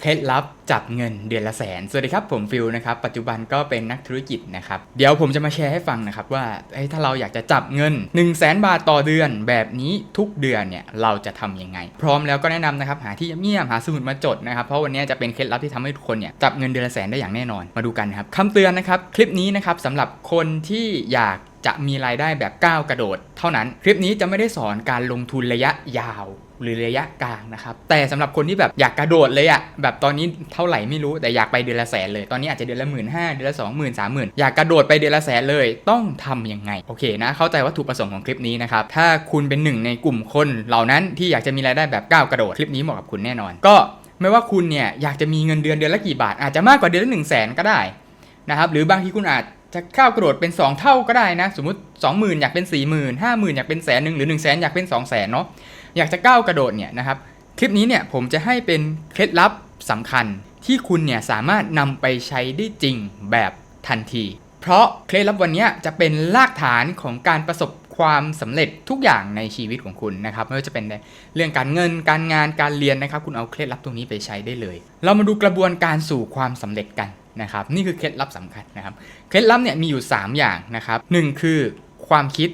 เคล็ดลับจับเงินเดือนละแสน สวัสดีครับผมฟิลนะครับ ปัจจุบันก็เป็นนักธุรกิจนะครับ เดี๋ยวผมจะมาแชร์ให้ฟังนะครับว่าถ้าเราอยากจะจับเงิน 1 0 0 0 0แสนบาทต่อเดือน แบบนี้ทุกเดือนเนี่ยเราจะทำยังไง พร้อมแล้วก็แนะนำนะครับหาที่เงียบๆหาสมุดมาจดนะครับ เพราะวันนี้จะเป็นเคล็ดลับที่ทำให้ทุกคนเนี่ยจับเงินเดือนละแสนได้อย่างแน่นอน มาดูกันครับคำเตือนนะครับคลิปนี้นะครับสำหรับคนที่อยากจะมีรายได้แบบก้าวกระโดด เท่านั้น คลิปนี้จะไม่ได้สอนการลงทุนระยะยาว หรือระยะกลางนะครับ แต่สำหรับคนที่แบบอยากกระโดดเลยอะแบบตอนนี้เท่าไหร่ไม่รู้แต่อยากไปเดือนละแสนเลยตอนนี้อาจจะเดือนละหมื่นห้าเดือนละสองหมื่นสามหมื่นอยากกระโดดไปเดือนละแสนเลยต้องทำยังไงโอเคนะ เข้าใจวัตถุประสงค์ของคลิปนี้นะครับถ้าคุณเป็นหนึ่งในกลุ่มคนเหล่านั้นที่อยากจะมีรายได้แบบก้าวกระโดดคลิปนี้เหมาะกับคุณแน่นอน ก็ไม่ว่าคุณเนี่ยอยากจะมีเงินเดือนเดือนละกี่บาท อาจจะมากกว่าเดือนละหนึ่งแสนก็ได้นะครับหรือบางทีคุณอาจ จะก้าวกระโดดเป็น 2 เท่าก็ได้นะ สมมติ 20,000 อยากเป็น 40,000 50,000 อยากเป็นแสนหนึ่งหรือ 1 0 0 0 0แสนอยากเป็น 2 0 0 0 0เนาะอยากจะก้าวกระโดดเนี่ยนะครับคลิปนี้เนี่ยผมจะให้เป็นเคล็ดลับสำคัญที่คุณเนี่ยสามารถนำไปใช้ได้จริงแบบทันที เพราะเคล็ดลับวันนี้จะเป็นรากฐานของการประสบความสำเร็จทุกอย่างในชีวิตของคุณนะครับไม่ว่าจะเป็นในเรื่องการเงินการงานการเรียนนะครับ คุณเอาเคล็ดลับตรงนี้ไปใช้ได้เลย เรามาดูกระบวนการสู่ความสำเร็จกัน นะครับนี่คือเคล็ดลับสำคัญนะครับเคล็ดลับเนี่ยมีอยู่ 3 อย่างนะครับหนึ่งคือความคิด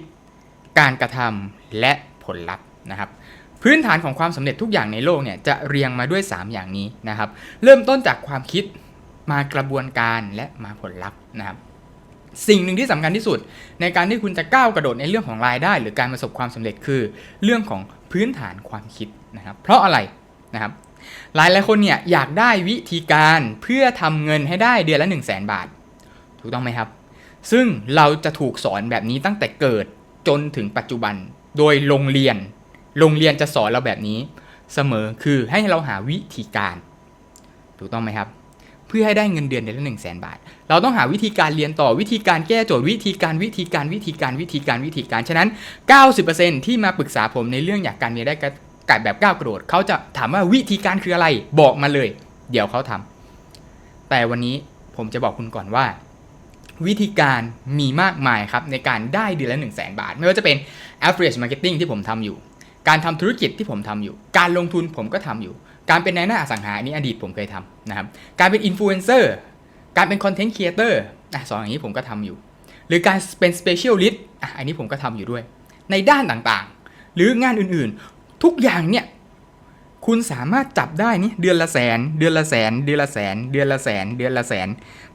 การกระทำและผลลัพธ์นะครับพื้นฐานของความสำเร็จทุกอย่างในโลกเนี่ยจะเรียงมาด้วย 3 อย่างนี้นะครับเริ่มต้นจากความคิดมากระบวนการและมาผลลัพธ์นะครับสิ่งหนึ่งที่สำคัญที่สุด ในการที่คุณจะก้าวกระโดดในเรื่องของรายได้ หรือการประสบความสำเร็จคือ เรื่องของพื้นฐานความคิดนะครับเพราะอะไรนะครับ หลายหลายคนเนี่ยอยากได้วิธีการเพื่อทำเงินให้ได้เดือนละ 1 0 0 0 0แสนบาท ถูกต้องไหมครับ ซึ่งเราจะถูกสอนแบบนี้ตั้งแต่เกิดจนถึงปัจจุบัน โดยโรงเรียน โรงเรียนจะสอนเราแบบนี้ เสมอคือให้เราหาวิธีการ ถูกต้องไหมครับ เพื่อให้ได้เงินเดือนเดือนละหนึ่งแสนบาท เราต้องหาวิธีการเรียนต่อวิธีการแก้โจทย์วิธีการวิธีการวิธีการวิธีการวิธีการ ฉะนั้น 90%ที่มาปรึกษาผมในเรื่องอยากการมีรายได้ กัดแบบก้าวกระโดดเขาจะถามว่าวิธีการคืออะไรบอกมาเลย เดี๋ยวเขาทำแต่วันนี้ผมจะบอกคุณก่อนว่า วิธีการมีมากมายครับในการได้เดือนละ1 0 0 0 0แบาท ไม่ว่าจะเป็น average marketing ที่ผมทำอยู่ การทำธุรกิจที่ผมทำอยู่ การลงทุนผมก็ทำอยู่ การเป็นนายหน้าอสังหาอันนี้อดีตผมเคยทำนะครับการเป็นอินฟลูเอนเซอร์การเป็นคอนเทนต์ครีเอเตอร์อะสองอย่างนี้ผมก็ทำอยู่ หรือการเป็น specialist อะอันนี้ผมก็ทำอยู่ด้วย ในด้านต่างๆ หรืองานอื่นๆ ทุกอย่างเนี่ย คุณสามารถจับได้นี่เดือนละแสน เดือนละแสน เดือนละแสน เดือนละแสน เดือนละแสน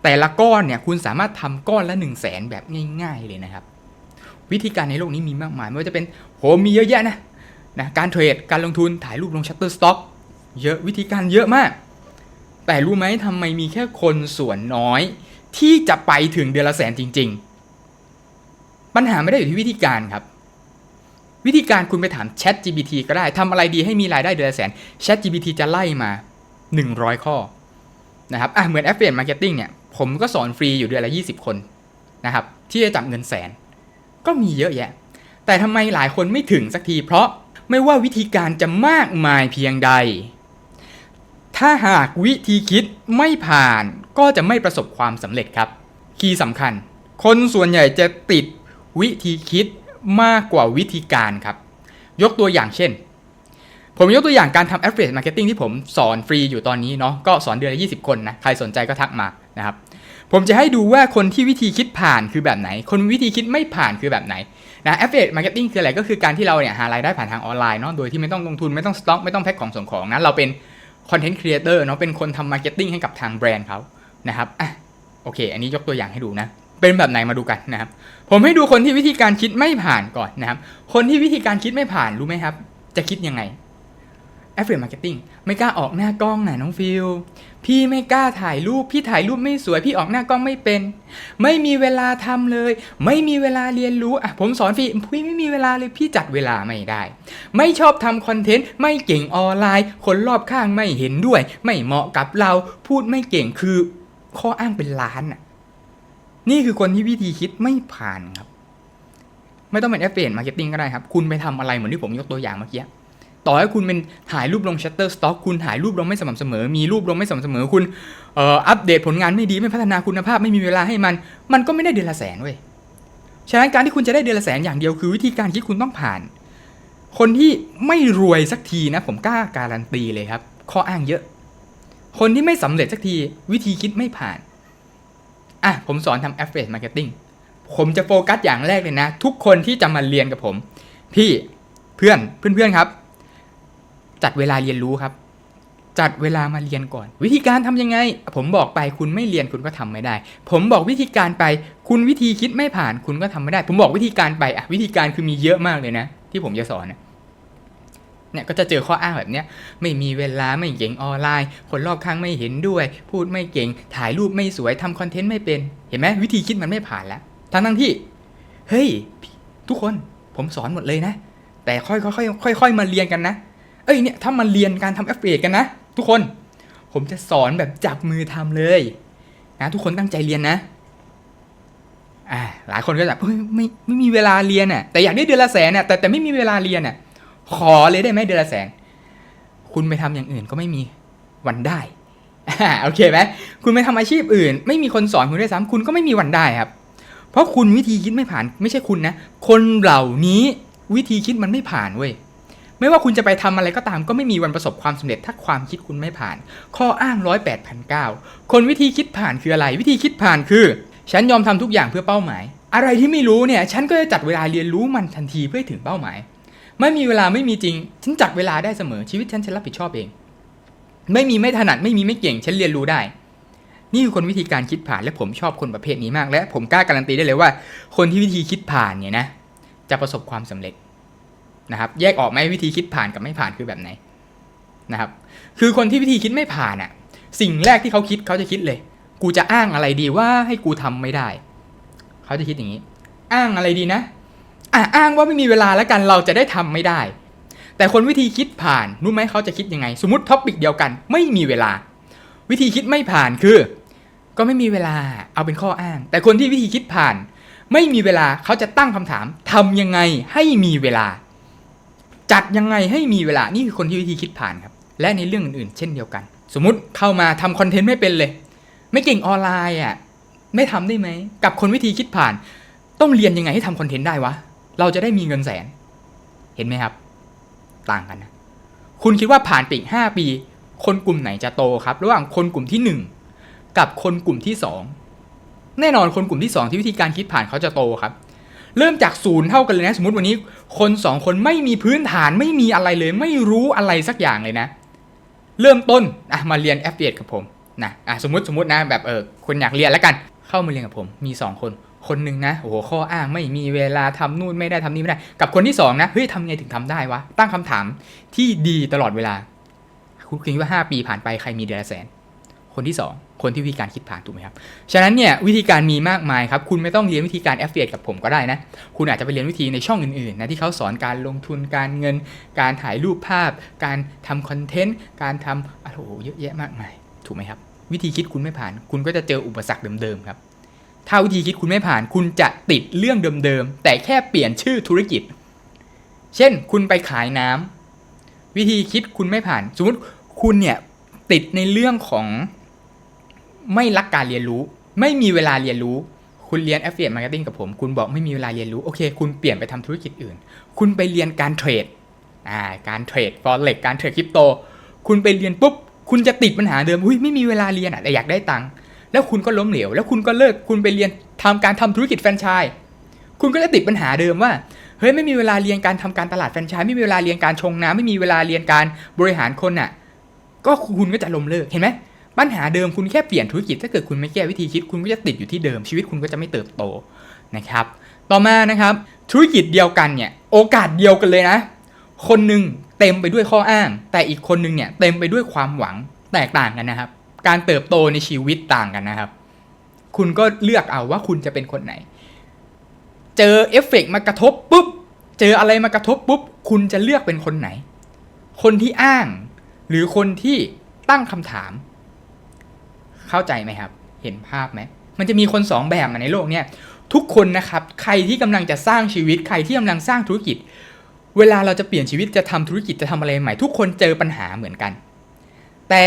แต่ละก้อนเนี่ยคุณสามารถทำก้อนละ1 0 0 0 0แสนแบบง่าย ๆเลยนะครับ วิธีการในโลกนี้มีมากมาย ไม่ว่าจะเป็นโหมีเยอะแยะนะนะการเทรดการลงทุนถ่ายรูปลงชัตเตอร์สต็อกเยอะวิธีการเยอะมาก แต่รู้ไหมทำไมมีแค่คนส่วนน้อย ที่จะไปถึงเดือนละแสนจริง ๆ ปัญหาไม่ได้อยู่ที่วิธีการครับ วิธีการคุณไปถาม Chat GPT ก็ได้ทำอะไรดีให้มีรายได้เดือนละแสน Chat GPT จะไล่มา 100 ข้อนะครับอะเหมือน Affiliate Marketing เนี่ย ผมก็สอนฟรีอยู่เดือนละ 20 คนนะครับ ที่จะจับเงินแสน ก็มีเยอะแยะ แต่ทำไมหลายคนไม่ถึงสักที เพราะไม่ว่าวิธีการจะมากมายเพียงใด ถ้าหากวิธีคิดไม่ผ่านก็จะไม่ประสบความสำเร็จครับ คีย์สำคัญ คนส่วนใหญ่จะติดวิธีคิด มากกว่าวิธีการครับ ยกตัวอย่างเช่น ผมยกตัวอย่างการทำ affiliate marketing ที่ผมสอนฟรีอยู่ตอนนี้เนาะก็สอนเดือนละ20 คนนะใครสนใจก็ทักมานะครับผมจะให้ดูว่าคนที่วิธีคิดผ่านคือแบบไหน คนวิธีคิดไม่ผ่านคือแบบไหนนะ affiliate marketing คืออะไรก็คือการที่เราเนี่ยหารายได้ผ่านทางออนไลน์เนาะโดยที่ไม่ต้องลงทุนไม่ต้องสต็อกไม่ต้องแพ็คของส่งของนะเราเป็น content creator เนาะเป็นคนทำ marketing ให้กับทางแบรนด์เขานะครับอะโอเค อันนี้ยกตัวอย่างให้ดูนะ เป็นแบบไหนมาดูกันนะครับ ผมให้ดูคนที่วิธีการคิดไม่ผ่านก่อนนะครับ คนที่วิธีการคิดไม่ผ่านรู้ไหมครับ จะคิดยังไง affiliate marketing ไม่กล้าออกหน้ากล้องนะน้องฟิลพี่ไม่กล้าถ่ายรูป พี่ถ่ายรูปไม่สวย พี่ออกหน้ากล้องไม่เป็น ไม่มีเวลาทำเลย ไม่มีเวลาเรียนรู้อะผมสอนฟรีพี่ไม่มีเวลาเลยพี่จัดเวลาไม่ได้ ไม่ชอบทำคอนเทนต์ไม่เก่งออนไลน์ คนรอบข้างไม่เห็นด้วย ไม่เหมาะกับเรา พูดไม่เก่งคือข้ออ้างเป็นล้านอะ นี่คือคนที่วิธีคิดไม่ผ่านครับ ไม่ต้องเป็น affiliate marketing ก็ได้ครับ คุณไปทำอะไรเหมือนที่ผมยกตัวอย่างเมื่อกี้ต่อให้คุณเป็นถ่ายรูปลง Shutterstock คุณถ่ายรูปลงไม่สม่ำเสมอ มีรูปลงไม่สม่ำเสมอคุณเอ่ออัปเดตผลงานไม่ดีไม่พัฒนาคุณภาพไม่มีเวลาให้มัน มันก็ไม่ได้เดือนละแสนเว้ยฉะนั้นการที่คุณจะได้เดือนละแสนอย่างเดียวคือวิธีการคิดคุณต้องผ่าน คนที่ไม่รวยสักทีนะ ผมกล้าการันตีเลยครับข้ออ้างเยอะ คนที่ไม่สำเร็จสักทีวิธีคิดไม่ผ่าน อะผมสอนทำ affiliate marketing ผมจะโฟกัสอย่างแรกเลยนะ ทุกคนที่จะมาเรียนกับผม พี่เพื่อนเพื่อนๆครับ จัดเวลาเรียนรู้ครับจัดเวลามาเรียนก่อน วิธีการทำยังไง ผมบอกไปคุณไม่เรียนคุณก็ทำไม่ได้ ผมบอกวิธีการไป คุณวิธีคิดไม่ผ่านคุณก็ทำไม่ได้ ผมบอกวิธีการไปอะวิธีการคือมีเยอะมากเลยนะ ที่ผมจะสอนนะ เนี่ยก็จะเจอข้ออ้างแบบเนี้ยไม่มีเวลาไม่เก่งออนไลน์ คนรอบข้างไม่เห็นด้วย พูดไม่เก่ง ถ่ายรูปไม่สวยทำคอนเทนต์ไม่เป็น เห็นไหมวิธีคิดมันไม่ผ่านแล้วทั้งทั้งที่ เฮ้ย ทุกคนผมสอนหมดเลยนะ แต่ค่อยๆค่อยๆค่อยมาเรียนกันนะ เอ้ยเนี่ยถ้ามาเรียนการทำแอฟเฟกกันนะ ทุกคน ผมจะสอนแบบจับมือทำเลยนะทุกคนตั้งใจเรียนนะอ่าหลายคนก็แบบเฮ้ยไม่ไม่มีเวลาเรียนอะแต่อยากได้เดือนละแสนอะแต่แต่ไม่มีเวลาเรียนอะ ขอเลยได้ไหมเดือนละแสนคุณไปทำอย่างอื่นก็ไม่มีวันได้โอเคไหมคุณไปทำอาชีพอื่น ไม่มีคนสอนคุณด้วยซ้ำคุณก็ไม่มีวันได้ครับ เพราะคุณวิธีคิดไม่ผ่านไม่ใช่คุณนะ คนเหล่านี้วิธีคิดมันไม่ผ่านเว้ยไม่ว่าคุณจะไปทำอะไรก็ตามก็ไม่มีวันประสบความสำเร็จถ้าความคิดคุณไม่ผ่าน ข้ออ้างร้อยแปดพันเก้าคนวิธีคิดผ่านคืออะไร วิธีคิดผ่านคือ ฉันยอมทำทุกอย่างเพื่อเป้าหมาย อะไรที่ไม่รู้เนี่ย ฉันก็จะจัดเวลาเรียนรู้มันทันทีเพื่อถึงเป้าหมาย ไม่มีเวลาไม่มีจริง ฉันจัดเวลาได้เสมอชีวิตฉันฉันรับผิดชอบเอง ไม่มีไม่ถนัดไม่มีไม่เก่ง ฉันเรียนรู้ได้ นี่คือคนวิธีการคิดผ่านและผมชอบคนประเภทนี้มาก และผมกล้าการันตีได้เลยว่า คนที่วิธีคิดผ่านเนี่ยนะ จะประสบความสำเร็จนะครับ แยกออกไหมวิธีคิดผ่านกับไม่ผ่านคือแบบไหนนะครับ คือคนที่วิธีคิดไม่ผ่านอะ่ะ สิ่งแรกที่เขาคิดเขาจะคิดเลย กูจะอ้างอะไรดีว่าให้กูทำไม่ได้ เขาจะคิดอย่างนี้ อ้างอะไรดีนะ อะอ้างว่าไม่มีเวลาแล้วกันเราจะได้ทำไม่ได้ แต่คนวิธีคิดผ่านรู้ไหมเขาจะคิดยังไง สมมติท็อปิกเดียวกัน ไม่มีเวลา วิธีคิดไม่ผ่านคือ ก็ไม่มีเวลาเอาเป็นข้ออ้าง แต่คนที่วิธีคิดผ่าน ไม่มีเวลาเขาจะตั้งคำถามทำยังไงให้มีเวลา จัดยังไงให้มีเวลานี่คือคนที่วิธีคิดผ่านครับ และในเรื่องอื่นๆ เช่นเดียวกัน สมมติเข้ามาทำคอนเทนต์ไม่เป็นเลย ไม่เก่งออนไลน์อะไม่ทำได้ไหมกับคนวิธีคิดผ่าน ต้องเรียนยังไงให้ทำคอนเทนต์ได้วะ เราจะได้มีเงินแสน เห็นไหมครับ ต่างกันนะ คุณคิดว่าผ่านไปอีกห้าปี คนกลุ่มไหนจะโตครับ ระหว่างคนกลุ่มที่หนึ่งกับคนกลุ่มที่สองแน่นอนคนกลุ่มที่สองที่วิธีการคิดผ่านเขาจะโตครับ เริ่มจากศูนย์เท่ากันเลยนะสมมติวันนี้ คนสองคนไม่มีพื้นฐานไม่มีอะไรเลย ไม่รู้อะไรสักอย่างเลยนะ เริ่มต้นอะมาเรียน f อ a กับผมนะอะสมมติสมมตินะแบบเออคนอยากเรียนแล้วกัน เข้ามาเรียนกับผมมีสองคน คนหนึ่งนะโอ้โหข้ออ้างไม่มีเวลาทำนู่นไม่ได้ทำนี่ไม่ได้ กับคนที่สองนะเฮ้ยทำไงถึงทำได้วะตั้งคำถามที่ดีตลอดเวลา คุณคิดว่า 5 ปีผ่านไปใครมีเดือนละแสน คนที่ 2 คนที่วิธีการคิดผ่านถูกไหมครับฉะนั้นเนี่ยวิธีการมีมากมายครับคุณไม่ต้องเรียนวิธีการ a f f i l i a t e กับผมก็ได้นะคุณอาจจะไปเรียนวิธีในช่องอื่นๆนะที่เขาสอนการลงทุนการเงิน การถ่ายรูปภาพ การทำคอนเทนต์การทำโอ้โหเยอะแยะมากมาย ถูกไหมครับ วิธีคิดคุณไม่ผ่าน คุณก็จะเจออุปสรรคเดิมๆครับ ถ้าวิธีคิดคุณไม่ผ่านคุณจะติดเรื่องเดิมๆ แต่แค่เปลี่ยนชื่อธุรกิจ เช่นคุณไปขายน้ำวิธีคิดคุณไม่ผ่าน สมมติคุณเนี่ยติดในเรื่องของไม่รักการเรียนรู้ ไม่มีเวลาเรียนรู้ คุณเรียน affiliate marketing กับผม คุณบอกไม่มีเวลาเรียนรู้ โอเค คุณเปลี่ยนไปทำธุรกิจอื่น คุณไปเรียนการเทรดอ่าการเทรด forex การเทรดคริปโต คุณไปเรียนปุ๊บ คุณจะติดปัญหาเดิมอุ้ยไม่มีเวลาเรียนอะแต่อยากได้ตังค์ แล้วคุณก็ล้มเหลว แล้วคุณก็เลิกคุณไปเรียนทำการทำธุรกิจแฟรนไชส์คุณก็จะติดปัญหาเดิมว่าเฮ้ยไม่มีเวลาเรียนการทำการตลาดแฟรนไชส์ไม่มีเวลาเรียนการชงน้ำไม่มีเวลาเรียนการบริหารคนอะ ก็คุณก็จะล้มเลิกเห็นไหมปัญหาเดิมคุณแค่เปลี่ยนธุรกิจถ้าเกิดคุณไม่แก้วิธีคิดคุณก็จะติดอยู่ที่เดิมชีวิตคุณก็จะไม่เติบโตนะครับ ต่อมานะครับ ธุรกิจเดียวกันเนี่ยโอกาสเดียวกันเลยนะ คนหนึ่งเต็มไปด้วยข้ออ้าง แต่อีกคนหนึ่งเนี่ยเต็มไปด้วยความหวังแตกต่างกันนะครับ การเติบโตในชีวิตต่างกันนะครับ คุณก็เลือกเอาว่าคุณจะเป็นคนไหน เจอเอฟเฟกต์มากระทบปุ๊บ เจออะไรมากระทบปุ๊บ คุณจะเลือกเป็นคนไหน คนที่อ้าง หรือคนที่ตั้งคำถาม เข้าใจไหมครับ เห็นภาพไหม มันจะมีคนสองแบบในโลกเนี้ยทุกคนนะครับ ใครที่กำลังจะสร้างชีวิต ใครที่กำลังสร้างธุรกิจ เวลาเราจะเปลี่ยนชีวิตจะทำธุรกิจจะทำอะไรใหม่ ทุกคนเจอปัญหาเหมือนกัน แต่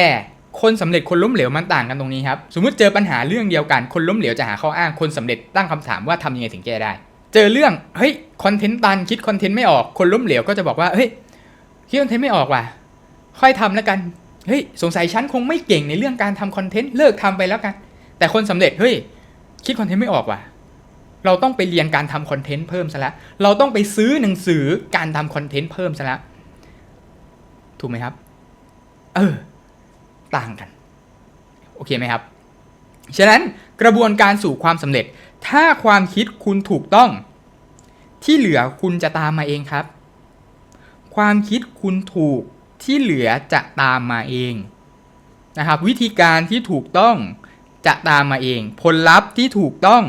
คนสำเร็จคนล้มเหลวมันต่างกันตรงนี้ครับ สมมติเจอปัญหาเรื่องเดียวกัน คนล้มเหลวจะหาข้ออ้าง คนสำเร็จตั้งคำถามว่าทำยังไงถึงแก้ได้ เจอเรื่อง เฮ้ย คอนเทนต์ตันคิดคอนเทนต์ไม่ออก คนล้มเหลวก็จะบอกว่า เฮ้ย คิดคอนเทนต์ไม่ออกว่ะ ค่อยทำแล้วกัน เฮ้ย สงสัยฉันคงไม่เก่งในเรื่องการทำคอนเทนต์ เลิกทำไปแล้วกัน แต่คนสำเร็จ เฮ้ย คิดคอนเทนต์ไม่ออกว่ะ เราต้องไปเรียนการทำคอนเทนต์เพิ่มซะแล้วเราต้องไปซื้อหนังสือการทำคอนเทนต์เพิ่มซะแล้วถูกไหมครับ เออ ต่างกัน โอเคไหมครับ ฉะนั้นกระบวนการสู่ความสำเร็จ ถ้าความคิดคุณถูกต้อง ที่เหลือคุณจะตามมาเองครับ ความคิดคุณถูกที่เหลือจะตามมาเองนะครับ วิธีการที่ถูกต้องจะตามมาเอง ผลลัพธ์ที่ถูกต้อง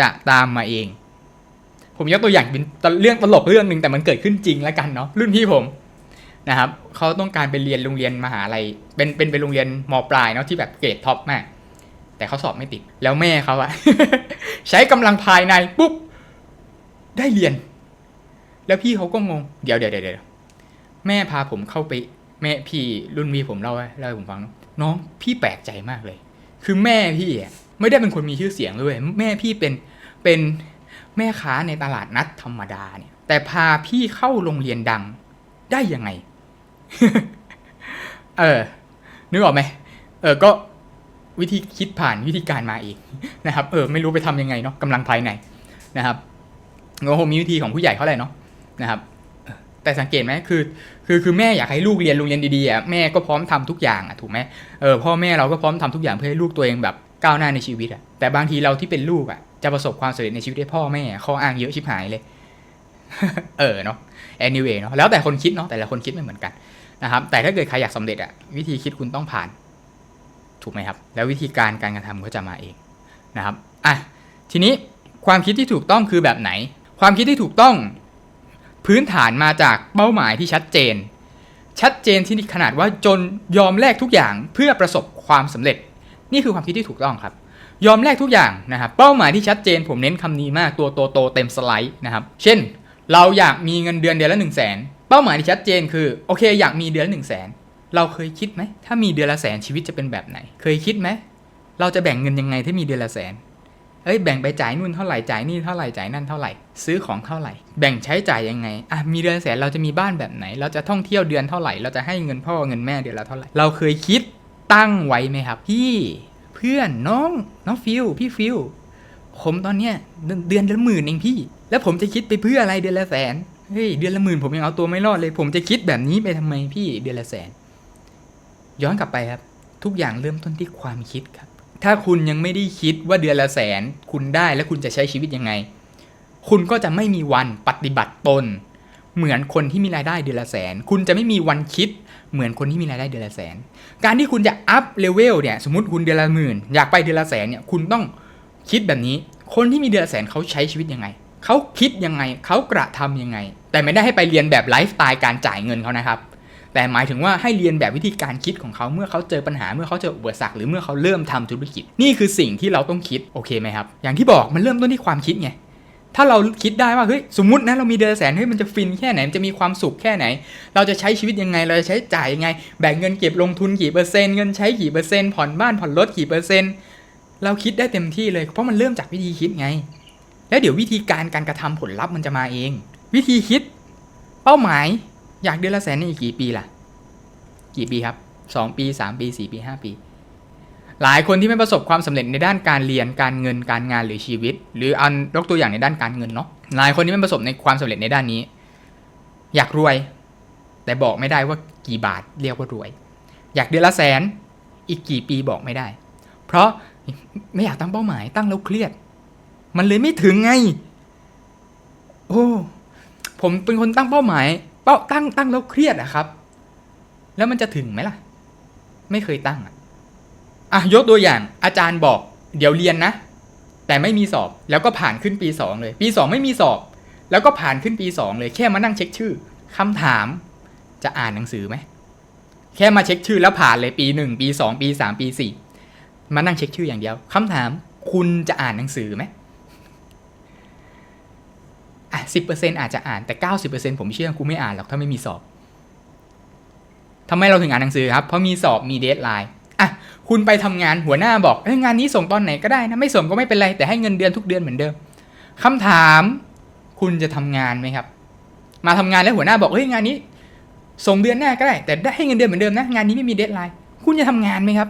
จะตามมาเอง ผมยกตัวอย่างเป็นเรื่องตลกเรื่องหนึ่งแต่มันเกิดขึ้นจริงแล้วกันเนาะรุ่นพี่ผมนะครับ เขาต้องการไปเรียนโรงเรียนมหาลัยเป็นเป็นเป็นโรงเรียนมปลายเนาะที่แบบเกรดท็อปมาก แต่เขาสอบไม่ติด แล้วแม่เขาอะใช้กำลังภายในปุ๊บได้เรียน แล้วพี่เขาก็งง เดี๋ยวเดี๋ยวเดี๋ยวเดี๋ยวแม่พาผมเข้าไป แม่พี่รุ่นพี่ผมเล่าให้เล่าให้ผมฟัง น้องพี่แปลกใจมากเลย คือแม่พี่อะไม่ได้เป็นคนมีชื่อเสียงเลยแม่พี่เป็นเป็นแม่ค้าในตลาดนัดธรรมดาเนี่ย แต่พาพี่เข้าโรงเรียนดังได้ยังไง เออ นึกออกไหม เออ ก็วิธีคิดผ่านวิธีการมาเองนะครับ เออ ไม่รู้ไปทำยังไงเนาะกำลังภายในนะครับก็คงมีวิธีของผู้ใหญ่เขาแหละเนาะนะครับ แต่สังเกตไหมคือ คือคือแม่อยากให้ลูกเรียนโรงเรียนดีๆอะแม่ก็พร้อมทำทุกอย่างอะถูกไหมเออพ่อแม่เราก็พร้อมทำทุกอย่างเพื่อให้ลูกตัวเองแบบก้าวหน้าในชีวิตอะแต่บางทีเราที่เป็นลูกอะจะประสบความสำเร็จในชีวิตได้พ่อแม่ข้ออ้างเยอะชิบหายเลย เออเนาะ anyway เนาะแล้วแต่คนคิดเนาะแต่ละคนคิดไม่เหมือนกัน นะครับ แต่ถ้าเกิดใครอยากสำเร็จอะวิธีคิดคุณต้องผ่าน ถูกไหมครับ แล้ววิธีการการกระทำก็จะมาเองนะครับอะทีนี้ความคิดที่ถูกต้องคือแบบไหน ความคิดที่ถูกต้อง พื้นฐานมาจากเป้าหมายที่ชัดเจน ชัดเจนที่ขนาดว่าจนยอมแลกทุกอย่างเพื่อประสบความสำเร็จ นี่คือความคิดที่ถูกต้องครับยอมแลกทุกอย่างนะครับ เป้าหมายที่ชัดเจนผมเน้นคำนี้มากตัวโตโตๆเต็มสไลด์นะครับ เช่น เราอยากมีเงินเดือนเดือนละ 1 0 0 0 0แสน ป้าหมายที่ชัดเจนคือโอเค อยากมีเดือนละ1 0 0 0 0แสนเราเคยคิดไหมถ้ามีเดือนละแสนชีวิตจะเป็นแบบไหน เคยคิดไหมเราจะแบ่งเงินยังไงถ้ามีเดือนละแสนเอ้ยแบ่งไปจ่ายนู่นเท่าไหร่จ่ายนี่เท่าไหร่จ่ายนั่นเท่าไหร่ซื้อของเท่าไหร่ แบ่งใช้จ่ายยังไงอะมีเดือนแสนเราจะมีบ้านแบบไหน เราจะท่องเที่ยวเดือนเท่าไหร่เราจะให้เงินพ่อเงินแม่เดือนละเท่าไหร่เราเคยคิดตั้งไว้ไหมครับ พี่เพื่อนน้องน้องฟิลพี่ฟิลผมตอนเนี้ยเดือนละหมื่นเองพี่ แล้วผมจะคิดไปเพื่ออะไรเดือนละแสน เฮ้ยเดือนละหมื่นผมยังเอาตัวไม่รอดเลย ผมจะคิดแบบนี้ไปทำไมพี่เดือนละแสน ย้อนกลับไปครับ ทุกอย่างเริ่มต้นที่ความคิดครับ ถ้าคุณยังไม่ได้คิดว่าเดือนละแสน คุณได้และคุณจะใช้ชีวิตยังไง คุณก็จะไม่มีวันปฏิบัติตน เหมือนคนที่มีรายได้เดือนละแสน คุณจะไม่มีวันคิด เหมือนคนที่มีรายได้เดือนละแสน การที่คุณจะอัพเลเวลเนี่ยสมมติคุณเดือนละหมื่นอยากไปเดือนละแสนเนี่ยคุณต้องคิดแบบนี้ คนที่มีเดือนละแสนเขาใช้ชีวิตยังไง เขาคิดยังไงเขากระทำยังไง แต่ไม่ได้ให้ไปเรียนแบบไลฟ์สไตล์การจ่ายเงินเขานะครับ แต่หมายถึงว่าให้เรียนแบบวิธีการคิดของเขาเมื่อเขาเจอปัญหาเมื่อเขาเจออุปสรรคหรือเมื่อเขาเริ่มทำธุรกิจ นี่คือสิ่งที่เราต้องคิดโอเคไหมครับ อย่างที่บอกมันเริ่มต้นที่ความคิดไงถ้าเราคิดได้ว่าเฮ้ยสมมตินะเรามีเดือนแสนเฮ้ยมันจะฟินแค่ไหนมันจะมีความสุขแค่ไหน เราจะใช้ชีวิตยังไง เราจะใช้จ่ายยังไง แบ่งเงินเก็บลงทุนกี่เปอร์เซ็นต์เงินใช้กี่เปอร์เซ็นต์ผ่อนบ้านผ่อนรถกี่เปอร์เซ็นต์เราคิดได้เต็มที่เลยเพราะมันเริ่มจากวิธีคิดไง แล้วเดี๋ยววิธีการการกระทำผลลัพธ์มันจะมาเอง วิธีคิด เป้าหมาย อยากเดือนละแสนนี่อีกกี่ปีล่ะ กี่ปีครับสองปีสามปีสี่ปีห้าปี หลายคนที่ไม่ประสบความสำเร็จในด้านการเรียนการเงินการงานหรือชีวิต หรืออันยกตัวอย่างในด้านการเงินเนาะหลายคนที่ไม่ประสบในความสำเร็จในด้านนี้ อยากรวย แต่บอกไม่ได้ว่ากี่บาทเรียกว่ารวย อยากเดือนละแสนอีกกี่ปีบอกไม่ได้ เพราะไม่อยากตั้งเป้าหมายตั้งแล้วเครียด มันเลยไม่ถึงไง โอ้ ผมเป็นคนตั้งเป้าหมาย เป้าตั้งตั้งแล้วเครียดอะครับ แล้วมันจะถึงไหมล่ะ ไม่เคยตั้งอะอะยกตัวอย่าง อาจารย์บอก เดี๋ยวเรียนนะ แต่ไม่มีสอบ แล้วก็ผ่านขึ้นปีสองเลย ปีสองไม่มีสอบ แล้วก็ผ่านขึ้นปีสองเลย แค่มานั่งเช็คชื่อคำถาม จะอ่านหนังสือไหม แค่มาเช็คชื่อแล้วผ่านเลยปีหนึ่งปีสองปีสามปีสี่มานั่งเช็คชื่ออย่างเดียวคำถามคุณจะอ่านหนังสือไหม่สิบเปอร์เซ็นอาจจะอ่านแต่เก้าสิบเปอร์เซ็นผมเชื่อกูไม่อ่านหรอกถ้าไม่มีสอบทำไมเราถึงอ่านหนังสือครับ เพราะมีสอบมีเดทไลน์อะคุณไปทำงานหัวหน้าบอกเอ้ยงานนี้ส่งตอนไหนก็ได้นะไม่ส่งก็ไม่เป็นไร แต่ให้เงินเดือนทุกเดือนเหมือนเดิมคำถามคุณจะทำงานไหมครับ มาทำงานแล้วหัวหน้าบอกเฮ้ยงานนี้ส่งเดือนหน้าก็ได้ แต่ได้ให้เงินเดือนเหมือนเดิมนะงานนี้ไม่มีเดทไลน์คุณจะทำงานไหมครับ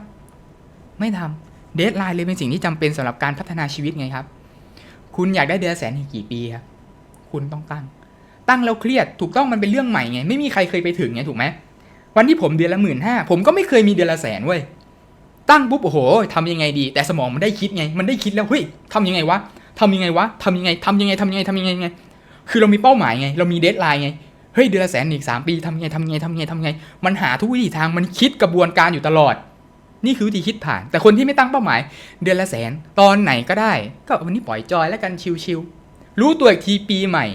ไม่ทำเดทไลน์เลยเป็นสิ่งที่จำเป็นสำหรับการพัฒนาชีวิตไงครับ คุณอยากได้เดือนแสนอีกกี่ปีครับ คุณต้องตั้ง ตั้งแล้วเครียดถูกต้องมันเป็นเรื่องใหม่ไง ไม่มีใครเคยไปถึงไงถูกไหมวันที่ผมเดือนละหมื่นห้าผมก็ไม่เคยมีเดือนละแสนเว้ยตั้งปุ๊บโอ้โหทำยังไงดี แต่สมองมันได้คิดไง มันได้คิดแล้วเฮ้ยทำยังไงวะทำยังไงวะทำยังไงทำยังไงทำยังไงทำยังไงไง คือเรามีเป้าหมายไง เรามีเดทไลน์ไงเฮ้ยเดือนละแสนอีกสามปีทำยังไงทำยังไงทำยังไงทำยังไง มันหาทุกวิถีทางมันคิดกระบวนการอยู่ตลอด นี่คือวิธีคิดผ่าน แต่คนที่ไม่ตั้งเป้าหมาย เดือนละแสนตอนไหนก็ได้ ก็วันนี้ปล่อยจอยแล้วกันชิวๆ รู้ตัวอีกทีปีใหม่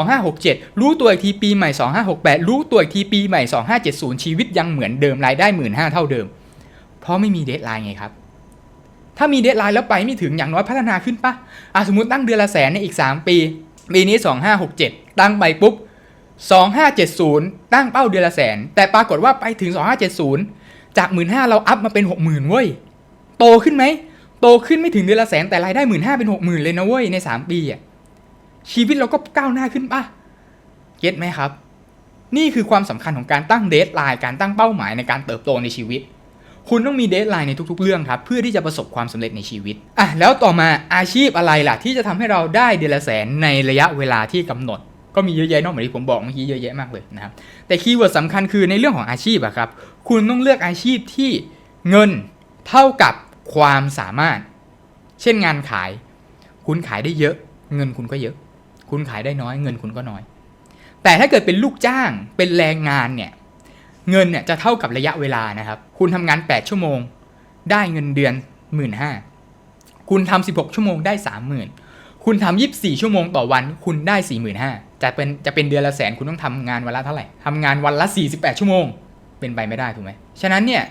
2567 รู้ตัวอีกทีปีใหม่ 2568 รู้ตัวอีกทีปีใหม่ 2570 ชีวิตยังเหมือนเดิมรายได้1 5ื่นเท่าเดิม เพราะไม่มีเดทไลน์ไงครับ ถ้ามีเดทไลน์แล้วไปไม่ถึงอย่างน้อยพัฒนาขึ้นปะอะสมมติตั้งเดือนละแสนในอีก 3 ปีปีนี้ 2567 ตั้งไปปุ๊บ 2570 ตั้งเป้าเดือนละแสน แต่ปรากฏว่าไปถึง 2570 จาก 1 5ื่นเราอัพมาเป็น 60,000เว้ย โตขึ้นไหม โตขึ้นไม่ถึงเดือนละแสนแต่รายได้ 1 5ื่นเป็น 60,000 เลยนะเว้ยใน 3 ปีอะ ชีวิตเราก็ก้าวหน้าขึ้นปะเก็ตไหมครับ นี่คือความสำคัญของการตั้งเดทไลน์การตั้งเป้าหมายในการเติบโตในชีวิต คุณต้องมีเดทไลน์ในทุกๆ เรื่องครับ เพื่อที่จะประสบความสำเร็จในชีวิตอะแล้วต่อมาอาชีพอะไรล่ะ ที่จะทำให้เราได้เดือนละแสนในระยะเวลาที่กำหนด ก็มีเยอะแยะนอกจากที่ผมบอกเมื่อกี้เยอะแยะมากเลยนะครับแต่คีย์เวิร์ดสำคัญคือในเรื่องของอาชีพอะครับคุณต้องเลือกอาชีพที่เงินเท่ากับความสามารถ เช่นงานขาย คุณขายได้เยอะ เงินคุณก็เยอะ คุณขายได้น้อยเงินคุณก็น้อย แต่ถ้าเกิดเป็นลูกจ้างเป็นแรงงานเนี่ยเงินเนี่ยจะเท่ากับระยะเวลานะครับ คุณทำงาน 8 ชั่วโมง ได้เงินเดือน 1 5ื่นคุณทำ16 ชั่วโมงได้ 30,000 คุณทำ24 ชั่วโมงต่อวัน คุณได้ 45,000จะเป็นจะเป็นเดือนละแสนคุณต้องทำงานวันละเท่าไหร่ทำงานวันละ 48 ชั่วโมง เป็นไปไม่ได้ถูกไหมฉะนั้นเนี่ย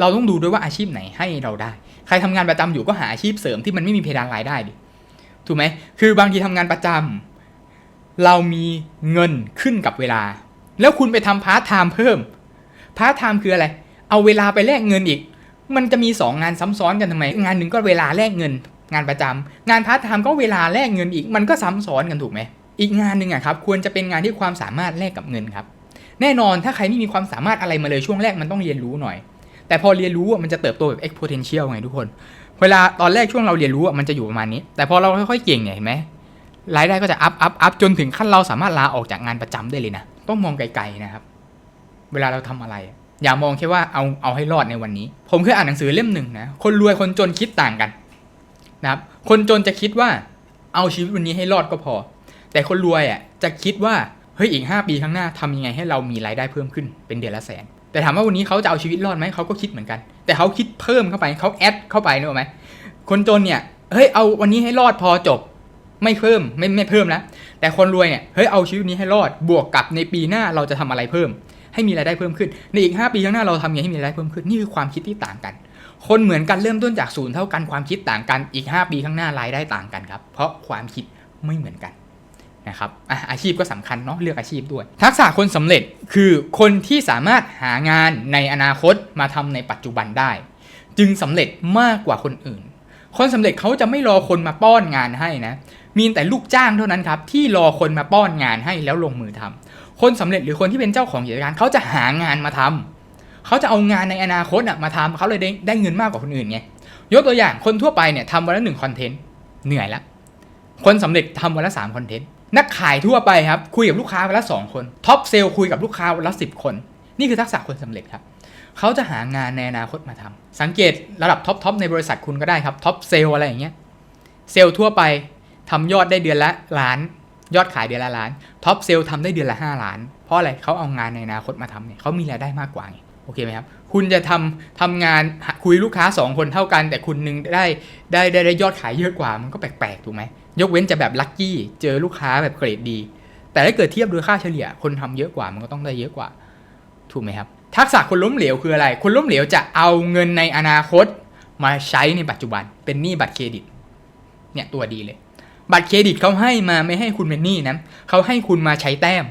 เราต้องดูด้วยว่าอาชีพไหนให้เราได้ ใครทำงานประจำอยู่ก็หาอาชีพเสริมที่มันไม่มีเพดานรายได้ดิ ถูกไหมคือบางทีทำงานประจำเรามีเงินขึ้นกับเวลา แล้วคุณไปทำพาร์ทไทม์เพิ่มพาร์ทไทม์คืออะไร เอาเวลาไปแลกเงินอีก มันจะมี 2 งานซ้ำซ้อนกันทำไม งานหนึ่งก็เวลาแลกเงิน งานประจำงานพาร์ทไทม์ก็เวลาแลกเงินอีก มันก็ซ้ำซ้อนกันถูกไหมอีกงานหนึ่งอะครับควรจะเป็นงานที่ความสามารถแลกกับเงินครับ แน่นอนถ้าใครไม่มีความสามารถอะไรมาเลยช่วงแรกมันต้องเรียนรู้หน่อย แต่พอเรียนรู้อะมันจะเติบโตแบบ exponential ไงทุกคน เวลาตอนแรกช่วงเราเรียนรู้มันจะอยู่ประมาณนี้ แต่พอเราค่อยๆเก่งเนี่ยเห็นไหมรายได้ก็จะอัพอัพอัพจนถึงขั้นเราสามารถลาออกจากงานประจำได้เลยนะต้องมองไกลๆนะครับ เวลาเราทำอะไร อย่ามองแค่ว่าเอาเอาให้รอดในวันนี้ ผมเคยอ่านหนังสือเล่มหนึ่งนะคนรวยคนจนคิดต่างกันนะครับคนจนจะคิดว่าเอาชีวิตวันนี้ให้รอดก็พอ แต่คนรวยอะจะคิดว่าเฮ้ยอีก 5 ปีข้างหน้าทำยังไงให้เรามีรายได้เพิ่มขึ้นเป็นเดือนละแสน แต่ถามว่าวันนี้เขาจะเอาชีวิตรอดไหมเขาก็คิดเหมือนกัน แต่เขาคิดเพิ่มเข้าไปเขาแอดเข้าไปนึกออกไหมคนจนเนี่ยเฮ้ยเอาวันนี้ให้รอดพอจบ ไม่เพิ่มไม่ไม่เพิ่มแล้วแต่คนรวยเนี่ยเฮ้ยเอาชีวิตนี้ให้รอดบวกกับในปีหน้าเราจะทำอะไรเพิ่ม ให้มีรายได้เพิ่มขึ้น ในอีก 5 ปีข้างหน้าเราทำยังไงให้มีรายได้เพิ่มขึ้นนี่คือความคิดที่ต่างกัน คนเหมือนกันเริ่มต้นจากศูนย์เท่ากันความคิดต่างกันอีก 5 ปีข้างหน้ารายได้ต่างกันครับ เพราะความคิดไม่เหมือนกัน นะครับออาชีพก็สำคัญเนาะเลือกอาชีพด้วย ทักษะคนสำเร็จคือคนที่สามารถหางานในอนาคตมาทำในปัจจุบันได้ จึงสำเร็จมากกว่าคนอื่น คนสำเร็จเขาจะไม่รอคนมาป้อนงานให้นะมีแต่ลูกจ้างเท่านั้นครับที่รอคนมาป้อนงานให้แล้วลงมือทำคนสำเร็จหรือคนที่เป็นเจ้าของกิจการเขาจะหางานมาทำเขาจะเอางานในอนาคตอะมาทำเขาเลยได้ได้เงินมากกว่าคนอื่นไงยกตัวอย่างคนทั่วไปเนี่ยทำวันละหนึ่งคอนเทนต์เหนื่อยละคนสำเร็จทำวันละสามคอนเทนต์ นักขายทั่วไปครับคุยกับลูกค้าวันละสองคนท็อปเซลคุยกับลูกค้าวันละสิบคน นี่คือทักษะคนสำเร็จครับเขาจะหางานในอนาคตมาทำสังเกตระดับท็อปทอปในบริษัทคุณก็ได้ครับท็อปเซลอะไรอย่างเงี้ยเซลทั่วไปทำยอดได้เดือนละล้าน ยอดขายเดือนละล้านท็อปเซลล์ทำได้เดือนละ 5 ล้าน เพราะอะไรเขาเอางานในอนาคตมาทำเนี่ยเขามีรายได้มากกว่าไงโอเคไหมครับคุณจะทำทำงานคุยลูกค้า 2 คนเท่ากัน แต่คุณหนึงได้ได้ได้ได้ยอดขายเยอะกว่ามันก็แปลกๆถูกไหม ยกเว้นจะแบบลัคกี้เจอลูกค้าแบบเกรดดี แต่ถ้าเกิดเทียบโดยค่าเฉลี่ย คนทำเยอะกว่ามันก็ต้องได้เยอะกว่า ถูกไหมครับ ทักษะคนล้มเหลวคืออะไร คนล้มเหลวจะเอาเงินในอนาคตมาใช้ในปัจจุบัน เป็นหนี้บัตรเครดิต เนี่ยตัวดีเลย บัตรเครดิตเขาให้มาไม่ให้คุณเป็นหนี้นะเขาให้คุณมาใช้แต้ม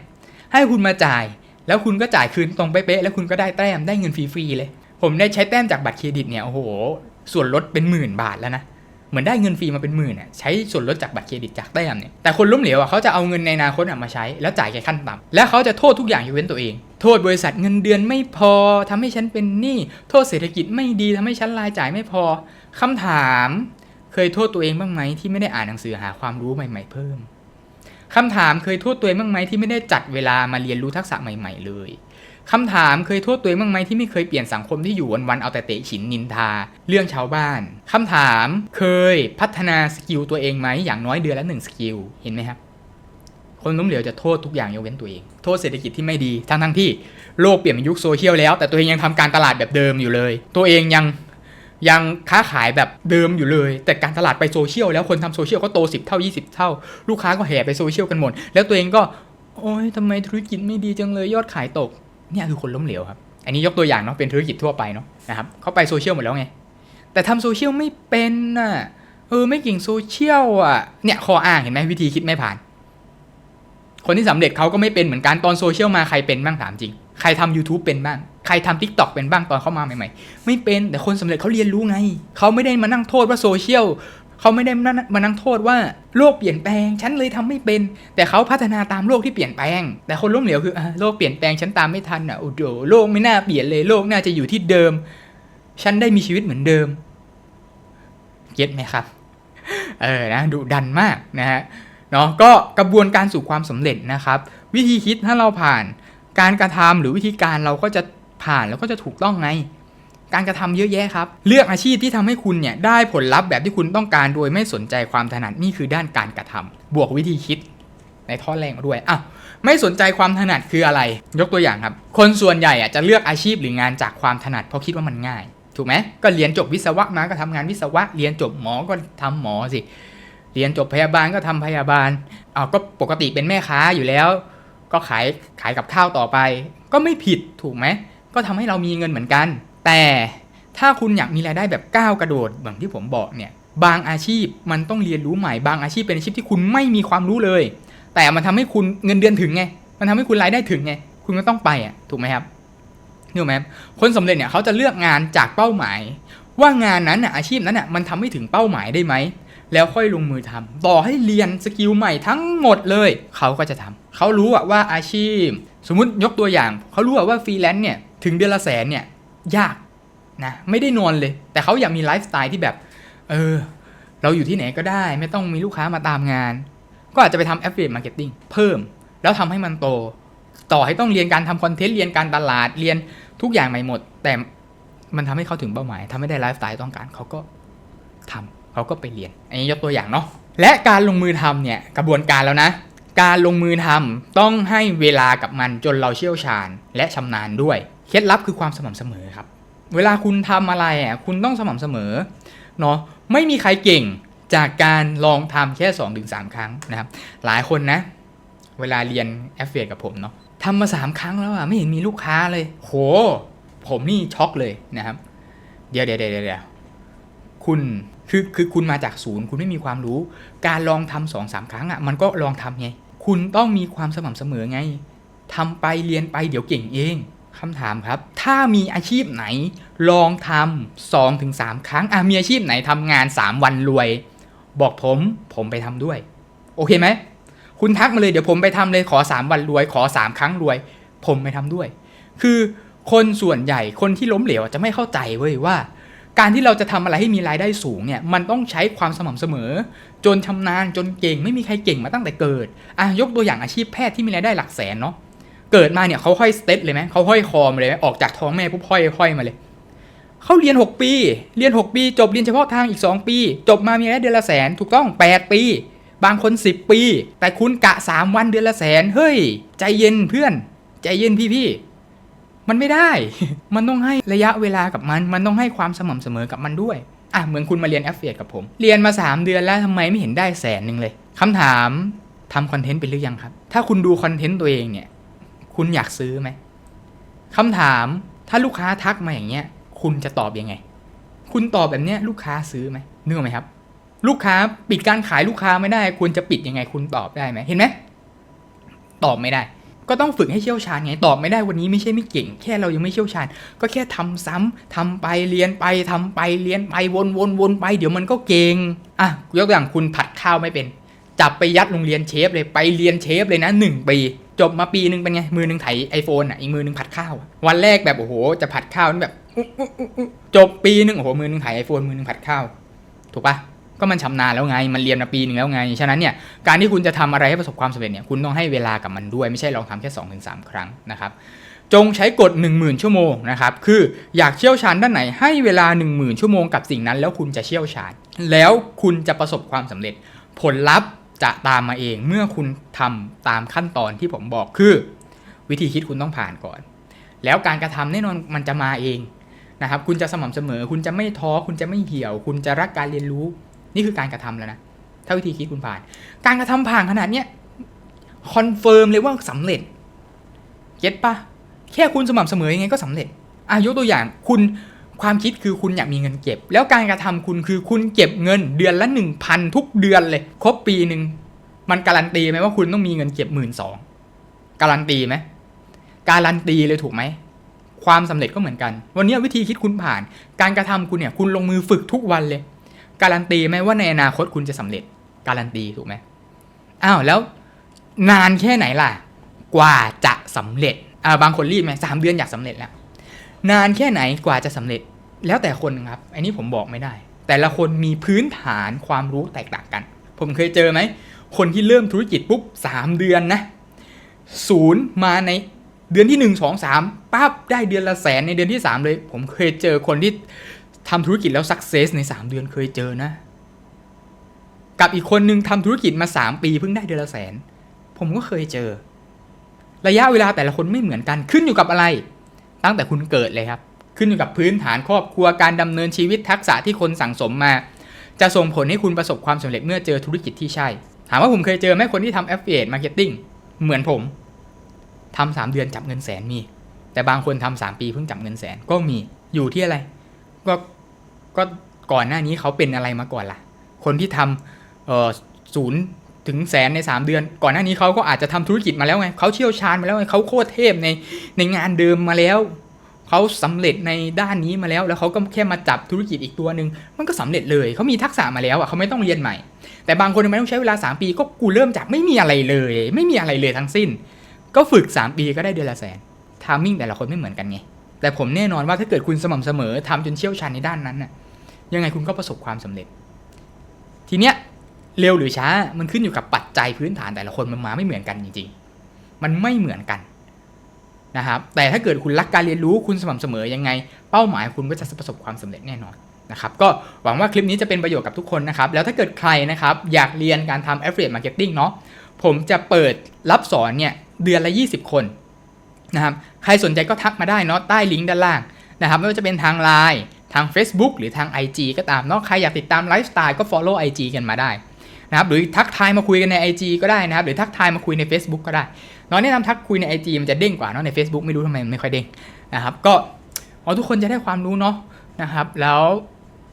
ให้คุณมาจ่าย แล้วคุณก็จ่ายคืนตรงเป๊ะๆแล้วคุณก็ได้แต้มได้เงินฟรีๆเลย ผมได้ใช้แต้มจากบัตรเครดิตเนี่ยโอ้โห ส่วนลดเป็นหมื่นบาทแล้วนะ เหมือนได้เงินฟรีมาเป็นหมื่นอะใช้ส่วนลดจากบัตรเครดิตจากแต้มเนี่ยแต่คนล้มเหลวอะเขาจะเอาเงินในอนาคตอะมาใช้แล้วจ่ายแค่ขั้นต่ำและเขาจะโทษทุกอย่างยกเว้นตัวเอง โทษบริษัทเงินเดือนไม่พอทำให้ฉันเป็นหนี้โทษเศรษฐกิจไม่ดีทำให้ฉันรายจ่ายไม่พอคำถาม เคยโทษตัวเองบ้างไหมที่ไม่ได้อ่านหนังสือหาความรู้ใหม่ ๆ เพิ่มคำถามเคยโทษตัวเองบ้างไหมที่ไม่ได้จัดเวลามาเรียนรู้ทักษะใหม่ ๆ เลย คำถามเคยโทษตัวเองบ้างไหมที่ไม่เคยเปลี่ยนสังคมที่อยู่วันๆเอาแต่เตะฉินนินทา เรื่องชาวบ้านคำถามเคยพัฒนาสกิลตัวเองไหมอย่างน้อยเดือนละหนึ่งสกิลเห็นไหมครับคนล้มเหลวจะโทษทุกอย่างยกเว้นตัวเอง โทษเศรษฐกิจที่ไม่ดี ทั้งทั้งๆที่โลกเปลี่ยนเป็นยุคโซเชียลแล้ว แต่ตัวเองยังทำการตลาดแบบเดิมอยู่เลย ตัวเองยังยังค้าขายแบบเดิมอยู่เลย แต่การตลาดไปโซเชียลแล้วคนทำโซเชียลก็โต 10 เท่า 20 เท่า ลูกค้าก็แห่ไปโซเชียลกันหมด แล้วตัวเองก็ โอ๊ยทำไมธุรกิจไม่ดีจังเลยยอดขายตก เนี่ยคือคนล้มเหลวครับ อันนี้ยกตัวอย่างเนาะเป็นธุรกิจทั่วไปเนาะนะครับเขาไปโซเชียลหมดแล้วไง แต่ทำโซเชียลไม่เป็นน่ะเออไม่เก่งโซเชียลอะเนี่ยข้ออ้างเห็นไหมวิธีคิดไม่ผ่าน คนที่สำเร็จเขาก็ไม่เป็นเหมือนกันตอนโซเชียลมาใครเป็นบ้างถามจริง ใครทำ YouTube เป็นบ้าง ใครทำ TikTok เป็นบ้างตอนเข้ามาใหม่ๆ ไม่เป็นแต่คนสำเร็จเขาเรียนรู้ไง เขาไม่ได้มานั่งโทษว่าโซเชียล เขาไม่ได้มานั่งโทษว่าโลกเปลี่ยนแปลงฉันเลยทำไม่เป็น แต่เขาพัฒนาตามโลกที่เปลี่ยนแปลง แต่คนล้มเหลวคืออโลกเปลี่ยนแปลงฉันตามไม่ทันอะโอ้โหโลกไม่น่าเปลี่ยนเลยโลกน่าจะอยู่ที่เดิม ฉันได้มีชีวิตเหมือนเดิมเก็ตไหมครับเออนะดุดันมากนะฮะเนาะก็กระบวนการสู่ความสำเร็จนะครับ วิธีคิดถ้าเราผ่านการกระทำหรือวิธีการเราก็จะผ่านแล้วก็จะถูกต้องไง การกระทำเยอะแยะครับ เลือกอาชีพที่ทำให้คุณเนี่ยได้ผลลัพธ์แบบที่คุณต้องการโดยไม่สนใจความถนัดนี่คือด้านการกระทำบวกวิธีคิดในท่อแรงด้วยอ้าวไม่สนใจความถนัดคืออะไร ยกตัวอย่างครับ คนส่วนใหญ่อะจะเลือกอาชีพหรืองานจากความถนัดเพราะคิดว่ามันง่าย ถูกไหมก็เรียนจบวิศวะมาก็ทำงานวิศวะ เรียนจบหมอก็ทำหมอสิ เรียนจบพยาบาลก็ทำพยาบาลอ้าวก็ปกติเป็นแม่ค้าอยู่แล้ว ก็ขายขายกับข้าวต่อไป ก็ไม่ผิดถูกไหมก็ทำให้เรามีเงินเหมือนกัน แต่ถ้าคุณอยากมีรายได้แบบก้าวกระโดดแบบที่ผมบอกเนี่ยบางอาชีพมันต้องเรียนรู้ใหม่บางอาชีพเป็นอาชีพที่คุณไม่มีความรู้เลย แต่มันทำให้คุณเงินเดือนถึงไงมันทำให้คุณรายได้ถึงไงคุณก็ต้องไปอะถูกไหมครับถูกไหมครับคนสำเร็จเนี่ยเขาจะเลือกงานจากเป้าหมาย ว่างานนั้นน่ะอาชีพนั้นน่ะมันทำให้ถึงเป้าหมายได้ไหมแล้วค่อยลงมือทำต่อให้เรียนสกิลใหม่ทั้งหมดเลย เขาก็จะทำเขารู้ว่าอาชีพ สมมุติยกตัวอย่าง เขารู้ว่าฟรีแลนซ์เนี่ยถึงเดือนละแสนเนี่ย ยากนะไม่ได้นอนเลย แต่เขาอยากมีไลฟ์สไตล์ที่แบบ เออ เราอยู่ที่ไหนก็ได้ ไม่ต้องมีลูกค้ามาตามงาน ก็อาจจะไปทำ affiliate marketing เพิ่ม แล้วทำให้มันโต ต่อให้ต้องเรียนการทำคอนเทนต์เรียนการตลาดเรียนทุกอย่างใหม่หมด แต่มันทำให้เขาถึงเป้าหมายทำให้ได้ไลฟ์สไตล์ต้องการเขาก็ทำเขาก็ไปเรียน อันนี้ยกตัวอย่างเนาะและการลงมือทำเนี่ยกระบวนการแล้วนะ การลงมือทำต้องให้เวลากับมันจนเราเชี่ยวชาญและชำนาญด้วย เคล็ดลับคือความสม่ำเสมอครับ เวลาคุณทำอะไรอะคุณต้องสม่ำเสมอเนาะไม่มีใครเก่งจากการลองทำแค่2-3ครั้งนะครับ หลายคนนะ เวลาเรียนแอฟเฟกับผมเนาะทำมา 3 ครั้งแล้วอะไม่เห็นมีลูกค้าเลย โห ผมนี่ช็อกเลยนะครับเดี๋ยวเดี๋ยวเดี๋ยวเดี๋ยวคุณคือคือคุณมาจากศูนย์ คุณไม่มีความรู้ การลองทำสองสามครั้งอะมันก็ลองทำไง คุณต้องมีความสม่ำเสมอไงทำไปเรียนไปเดี๋ยวเก่งเอง คำถามครับ ถ้ามีอาชีพไหนลองทำสองถึงสามครั้ง อะมีอาชีพไหนทำงานสามวันรวย บอกผม ผมไปทำด้วย โอเคไหม คุณทักมาเลยเดี๋ยวผมไปทำเลยขอสามวันรวย ขอสามครั้งรวย ผมไปทำด้วย คือคนส่วนใหญ่คนที่ล้มเหลวจะไม่เข้าใจเว้ยว่า การที่เราจะทำอะไรให้มีรายได้สูงเนี่ยมันต้องใช้ความสม่ำเสมอ จนชำนาญจนเก่งไม่มีใครเก่งมาตั้งแต่เกิดอะยกตัวอย่างอาชีพแพทย์ที่มีรายได้หลักแสนเนาะ เกิดมาเนี่ยเขาห้อยสเตตเลยไหมเขาห้อยคอมาเลยไหมออกจากท้องแม่ปุ๊บห้อยห้อยมาเลยเขาเรียน 6 ปี เรียน 6 ปี จบเรียนเฉพาะทางอีก 2 ปี จบมามีรายเดือนละแสน ถูกต้อง 8 ปี บางคน 10 ปี แต่คุณกะ 3 วันเดือนละแสน เฮ้ย ใจเย็นเพื่อน ใจเย็นพี่ๆมันไม่ได้ มันต้องให้ระยะเวลากับมัน มันต้องให้ความสม่ำเสมอกับมันด้วย อะ เหมือนคุณมาเรียนแอฟเฟียกับผม เรียนมา 3 เดือนแล้วทำไมไม่เห็นได้แสนหนึ่งเลยคำถามทำคอนเทนต์เป็นหรือยังครับ ถ้าคุณดูคอนเทนต์ตัวเองเนี่ย คุณอยากซื้อไหมคำถามถ้าลูกค้าทักมาอย่างเงี้ย คุณจะตอบยังไง คุณตอบแบบเนี้ยลูกค้าซื้อไหมนึกออกไหมครับ ลูกค้าปิดการขายลูกค้าไม่ได้ควรจะปิดยังไง คุณตอบได้ไหมเห็นไหมตอบไม่ได้ ก็ต้องฝึกให้เชี่ยวชาญไงตอบไม่ได้วันนี้ไม่ใช่ไม่เก่ง แค่เรายังไม่เชี่ยวชาญ ก็แค่ทำซ้ำทำไปเรียนไปทำไปเรียนไปวนวนวนไป เดี๋ยวมันก็เก่งอะยกตัวอย่างคุณผัดข้าวไม่เป็น จับไปยัดโรงเรียนเชฟเลยไปเรียนเชฟเลยนะหนึ่งปี จบมาปีหนึ่งเป็นไง มือหนึ่งไถไอโฟนอะอีกมือหนึ่งผัดข้าว วันแรกแบบโอ้โห จะผัดข้าวนี่แบบจบปีหนึ่งโอ้โหมือหนึ่งไถไอโฟนมือหนึ่งผัดข้าว ถูกปะก็มันชำนาญแล้วไง มันเรียนมาปีหนึ่งแล้วไง ฉะนั้นเนี่ย การที่คุณจะทำอะไรให้ประสบความสำเร็จเนี่ย คุณต้องให้เวลากับมันด้วย ไม่ใช่ลองทำแค่2อถึงสครั้งนะครับ จงใช้กฎ 10,000 ชั่วโมงนะครับ คืออยากเชี่ยวชาญด้านไหน ให้เวลา 10,000 ชั่วโมงกับสิ่งนั้น แล้วคุณจะเชี่ยวชาญ แล้วคุณจะประสบความสำเร็จ ผลลัพธ์ จะตามมาเองเมื่อคุณทำตามขั้นตอนที่ผมบอกคือ วิธีคิดคุณต้องผ่านก่อน แล้วการกระทำแน่นอนมันจะมาเองนะครับคุณจะสม่ำเสมอ คุณจะไม่ท้อคุณจะไม่เหี่ยว คุณจะรักการเรียนรู้ นี่คือการกระทำแล้วนะถ้าวิธีคิดคุณผ่าน การกระทำผ่านขนาดเนี้ยคอนเฟิร์มเลยว่าสำเร็จเก็ตปะแค่คุณสม่ำเสมอยังไงก็สำเร็จอะยกตัวอย่างคุณ ความคิดคือคุณอยากมีเงินเก็บ แล้วการกระทำคุณคือคุณเก็บเงินเดือนละหนึ่งพันทุกเดือนเลย ครบปีหนึ่งมันการันตีไหมว่าคุณต้องมีเงินเก็บหมื่นสองการันตีไหมการันตีเลยถูกไหมความสำเร็จก็เหมือนกัน วันนี้วิธีคิดคุณผ่าน การกระทำคุณเนี่ยคุณลงมือฝึกทุกวันเลย การันตีไหมว่าในอนาคตคุณจะสำเร็จ การันตีถูกไหมอ้าวแล้วนานแค่ไหนล่ะ กว่าจะสำเร็จอ่าบางคนรีบไหมสามเดือนอยากสำเร็จแล้ว นานแค่ไหนกว่าจะสำเร็จแล้วแต่คนครับ อันนี้ผมบอกไม่ได้ แต่ละคนมีพื้นฐานความรู้แตกต่างกัน ผมเคยเจอไหม คนที่เริ่มธุรกิจปุ๊บสามเดือนนะศูนย์มาในเดือนที่หนึ่งสองสามปั๊บได้เดือนละแสนในเดือนที่สามเลย ผมเคยเจอคนที่ทำธุรกิจแล้วสักเซสในสามเดือนเคยเจอนะ กับอีกคนนึงทำธุรกิจมาสามปีเพิ่งได้เดือนละแสน ผมก็เคยเจอ ระยะเวลาแต่ละคนไม่เหมือนกันขึ้นอยู่กับอะไร ตั้งแต่คุณเกิดเลยครับ ขึ้นอยู่กับพื้นฐานครอบครัวการดำเนินชีวิตทักษะที่คนสั่งสมมา จะส่งผลให้คุณประสบความสำเร็จเมื่อเจอธุรกิจที่ใช่ ถามว่าผมเคยเจอไหมคนที่ทำ affiliate marketing เหมือนผมทำสามเดือนจับเงินแสนมี แต่บางคนทำสามปีเพิ่งจับเงินแสนก็มีอยู่ที่อะไร ก็ก็ก่อนหน้านี้เขาเป็นอะไรมาก่อนล่ะ คนที่ทำศูนย์ ถึงแสนใน 3 เดือน ก่อนหน้านี้เขาก็อาจจะทำธุรกิจมาแล้วไงเขาเชี่ยวชาญมาแล้วไงเขาโคตรเทพในในงานเดิมมาแล้วเขาสำเร็จในด้านนี้มาแล้ว แล้วเขาก็แค่มาจับธุรกิจอีกตัวหนึ่งมันก็สำเร็จเลยเขามีทักษะมาแล้วอะเขาไม่ต้องเรียนใหม่ แต่บางคนทำไมต้องใช้เวลา 3 ปี ก็กูเริ่มจากไม่มีอะไรเลย ไม่มีอะไรเลยทั้งสิ้น ก็ฝึก 3 ปีก็ได้เดือนละแสนทามมิ่งแต่ละคนไม่เหมือนกันไงแต่ผมแน่นอนว่าถ้าเกิดคุณสม่ำเสมอทำจนเชี่ยวชาญในด้านนั้นน่ะยังไงคุณก็ประสบความสำเร็จ ทีเนี้ย เร็วหรือช้ามันขึ้นอยู่กับปัจจัยพื้นฐานแต่ละคนมันมาไม่เหมือนกันจริงๆ มันไม่เหมือนกันนะครับแต่ถ้าเกิดคุณรักการเรียนรู้คุณสม่ำเสมอยังไง เป้าหมายคุณก็จะประสบความสำเร็จแน่นอนนะครับก็หวังว่าคลิปนี้จะเป็นประโยชน์กับทุกคนนะครับแล้วถ้าเกิดใครนะครับอยากเรียนการทำ affiliate marketing เนาะผมจะเปิดรับสอนเนี่ยเดือนละ 20 คนนะครับใครสนใจก็ทักมาได้เนาะใต้ลิงก์ด้านล่างนะครับไม่ว่าจะเป็นทาง Line ทาง Facebook หรือทาง IG ก็ตามเนาะใครอยากติดตามไลฟ์สไตล์ก็ follow IG กันมาได้ นะครับหรือทักทายมาคุยกันใน IG ก็ได้นะครับ หรือทักทายมาคุยใน Facebook ก็ได้น้องแนะนำทักคุยใน IG มันจะเด้งกว่าเนาะใน Facebook ไม่รู้ทำไมมันไม่ค่อยเด้งนะครับก็เอาทุกคนจะได้ความรู้เนาะนะครับ แล้ว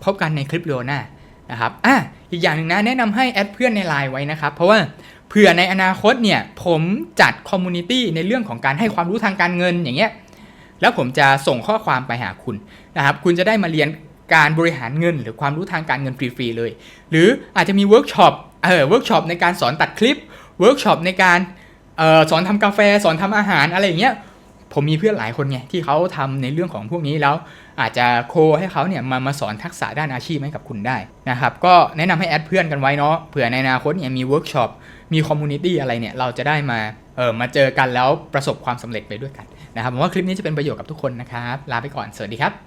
พบกันในคลิปวิดีโอหน้านะครับอะอีกอย่างหนึ่งนะแนะนำให้แอดเพื่อนในไลน์ไว้นะครับ เพราะว่าเผื่อในอนาคตเนี่ยผมจัดคอมมูนิตี้ในเรื่องของการให้ความรู้ทางการเงินอย่างเงี้ยแล้วผมจะส่งข้อความไปหาคุณนะครับ คุณจะได้มาเรียน การบริหารเงิน หรือความรู้ทางการเงินฟรีๆเลย หรืออาจจะมีเวิร์กช็อปเออเวิร์กช็อปในการสอนตัดคลิปเวิร์กช็อปในการออสอนทำกาแฟสอนทำอาหารอะไรอย่างเงี้ยผมมีเพื่อนหลายคนไงที่เขาทำในเรื่องของพวกนี้แล้วอาจจะโคให้เขาเนี่ยมามาสอนทักษะด้านอาชีพให้กับคุณได้นะครับก็แนะนำให้แอดเพื่อนกันไว้เนาะเผื่อในอนาคตเนี่ยมีเวิร์กช็อปมีคอมมูนิตี้อะไรเนี่ยเราจะได้มาเออมาเจอกันแล้วประสบความสำเร็จไปด้วยกันนะครับผมว่าคลิปนี้จะเป็นประโยชน์กับทุกคนนะครับลาไปก่อนสวัสดีครับ